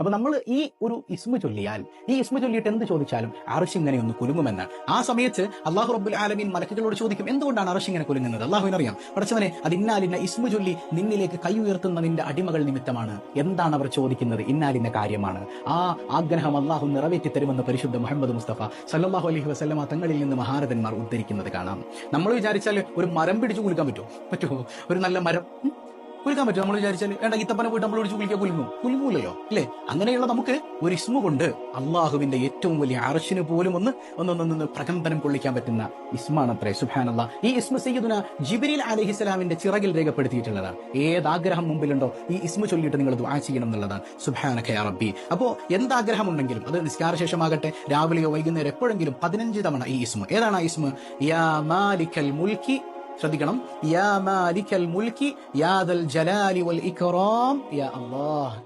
അപ്പൊ നമ്മൾ ഈ ഒരു ഇസ്മു ചൊല്ലിയാൽ ഈ ഇസ്മു ചൊല്ലിയിട്ട് എന്ത് ചോദിച്ചാലും അറിശ് ഇങ്ങനെ ഒന്ന് കുലുങ്ങുമെന്നാണ് ആ സമയത്ത് അള്ളാഹു റബ്ബുൽ ആലമീൻ മലക്കുകളോട് ചോദിക്കും എന്തുകൊണ്ടാണ് അറിശ് ഇങ്ങനെ കുലുങ്ങുന്നത്? അള്ളാഹുവിനറിയാം പഠിച്ചവനെ അത് ഇന്നാലിന്ന ഇസ്മു ചൊല്ലി നിന്നിലേക്ക് കൈ ഉയർത്തുന്ന നിന്റെ അടിമകൾ നിമിത്തമാണ്. എന്താണ് അവർ ചോദിക്കുന്നത്? ഇന്നാലിന്ന കാര്യമാണ്. ആ ആഗ്രഹം അള്ളാഹു നിറവേറ്റി തരുമെന്ന് പരിശുദ്ധ മുഹമ്മദ് മുസ്തഫ സല്ലല്ലാഹു അലൈഹി വസല്ലമ തങ്ങളിൽ നിന്ന് മഹാരഥന്മാർ ഉദ്ധരിക്കുന്നത് കാണാം. നമ്മൾ വിചാരിച്ചാൽ ഒരു മരം പിടിച്ചു കുലുക്കാൻ പറ്റുമോ? പറ്റുമോ? ഒരു നല്ല മരം? കുലുക്കാൻ പറ്റും നമ്മൾ വിചാരിച്ചാൽ വേണ്ട ഇത്തപ്പനെ പോയിട്ട് നമ്മൾ വിളിച്ച് കുലിക്കാൻ കുലുങ്ങും. കുലുങ്ങൂലല്ലോ അല്ലേ? അങ്ങനെയുള്ള നമുക്ക് ഒരു ഇസ്മു കൊണ്ട് അള്ളാഹുവിന്റെ ഏറ്റവും വലിയ അറശിന് പോലും ഒന്ന് ഒന്നൊന്നൊന്ന് പ്രകമ്പനം കൊള്ളിക്കാൻ പറ്റുന്ന ഇസ്മാണ് അത്രേ. സുഹാനല്ല ഈ ഇസ്മ സയ്യിദുന ജിബിരിൽ അലഹിസ്ലാമിന്റെ ചിറകിൽ രേഖപ്പെടുത്തിയിട്ടുള്ളതാണ്. ഏതാഗ്രഹം മുമ്പിലുണ്ടോ ഈ ഇസ്മ ചൊല്ലിയിട്ട് നിങ്ങൾ ദുആ ചെയ്യണം എന്നുള്ളതാണ്. സുബാനഖ റബ്ബി. അപ്പോ എന്താഗ്രഹം ഉണ്ടെങ്കിലും അത് നിസ്കാര ശേഷമാകട്ടെ രാവിലെയോ വൈകുന്നേരം എപ്പോഴെങ്കിലും പതിനഞ്ച് തവണ ഈ ഇസ്മ. ഏതാണ് ആ ഇസ്മ? യാ മാലിക്കൽ മുൽക്കി ശ്രദ്ധിക്കണം. യാ മാലിക്കൽ മുൽക്കി യാദൽ ജലാലി വൽ ഇക്റാം യാ അല്ലാഹ്.